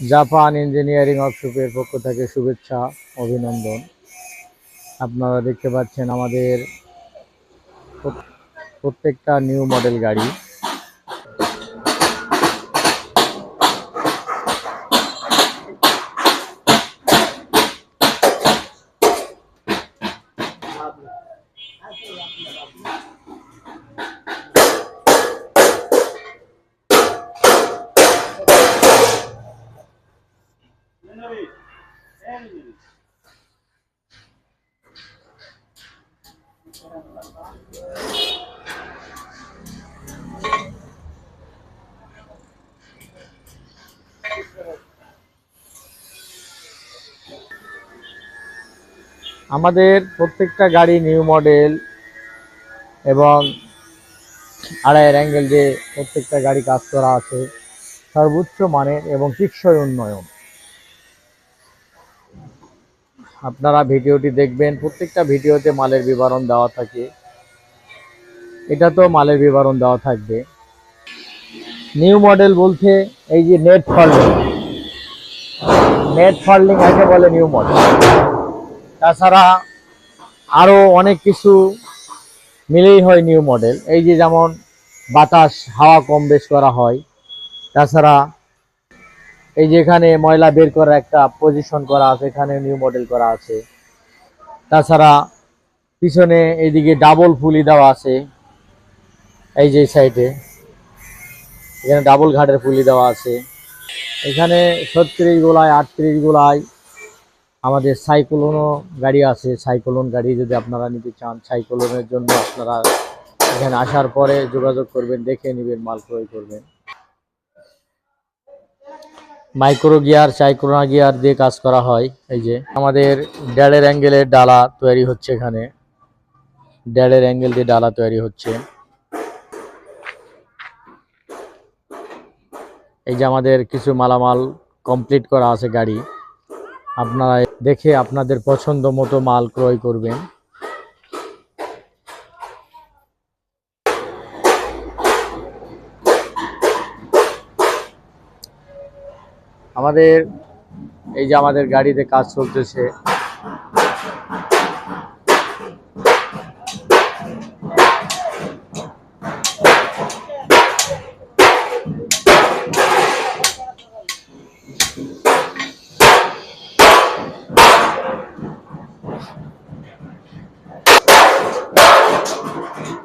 Japan engineering ওয়ার্কশপের পক্ষ থেকে শুভেচ্ছা, অভিনন্দন। আপনারা দেখতে পাচ্ছেন আমাদের প্রত্যেকটা নিউ মডেল গাড়ি। আমাদের প্রত্যেকটা গাড়ি নিউ মডেল এবং আড়াইয়ের অ্যাঙ্গেল যে প্রত্যেকটা গাড়ি কাজ করা আছে। সর্বোচ্চ মানের এবং টিকসই উন্নয়ন। আপনারা ভিডিওটি দেখবেন, প্রত্যেকটা ভিডিওতে মালের বিবরণ দেওয়া থাকে। এটা তো মালের বিবরণ দেওয়া থাকবে। নিউ মডেল বলতে এই যে নেট ফল্ডিং নেট ফল্ডিং একে বলে নিউ মডেল তাছাড়া আরও অনেক কিছু মিলেই হয় নিউ মডেল এই যে যেমন বাতাস, হাওয়া কম বেশ করা হয়। তাছাড়া এই যে এখানে ময়লা বের করার একটা পজিশন করা আছে, এখানে নিউ মডেল করা আছে। তাছাড়া পিছনে এইদিকে ডাবল ফুলি দেওয়া আছে, এই যে সাইডে এখানে ডাবল ঘাটের ফুলি দেওয়া আছে। এখানে ছত্রিশ গোলায় আটত্রিশ গোলায় আমাদের সাইক্লোনও গাড়ি আছে। সাইক্লোন গাড়ি যদি আপনারা নিতে চান, সাইক্লোনের জন্য আপনারা এখানে আসার পরে যোগাযোগ করবেন, দেখে নেবেন, মাল ক্রয় করবেন। মাইক্রো গিয়ার সাইক্লোনা গিয়ার দিয়ে কাজ করা হয়। এই যে আমাদের ড্যাডের অ্যাঙ্গেলের ডালা তৈরি হচ্ছে এখানে। ড্যাডের অ্যাঙ্গেল দিয়ে ডালা তৈরি হচ্ছে। এই যে আমাদের কিছু মালামাল কমপ্লিট করা আছে গাড়ি। আপনারা দেখে আপনাদের পছন্দ মতো মাল ক্রয় করবেন। আমাদের এই যে আমাদের গাড়িতে কাজ চলতেছে।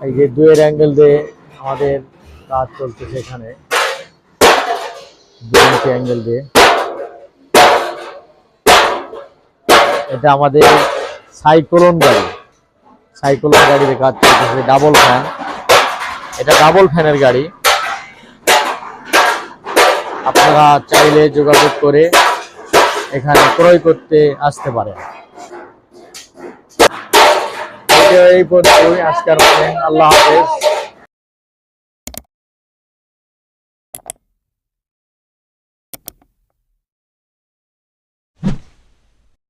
এই যে দুয়ের অ্যাঙ্গেল দিয়ে আমাদের কাজ চলতেছে এখানে। দুই অ্যাঙ্গেল দিয়ে। এটা আমাদের সাইক্লোন গাড়ি। সাইক্লোন গাড়ির কাজ চলতেছে ডাবল ফ্যান এটা ডাবল ফ্যানের গাড়ি। আপনারা চাইলে যোগাযোগ করে এখানে ক্রয় করতে আসতে পারেন। এই পর্যন্তই। আজকের আল্লাহ হাফেজ।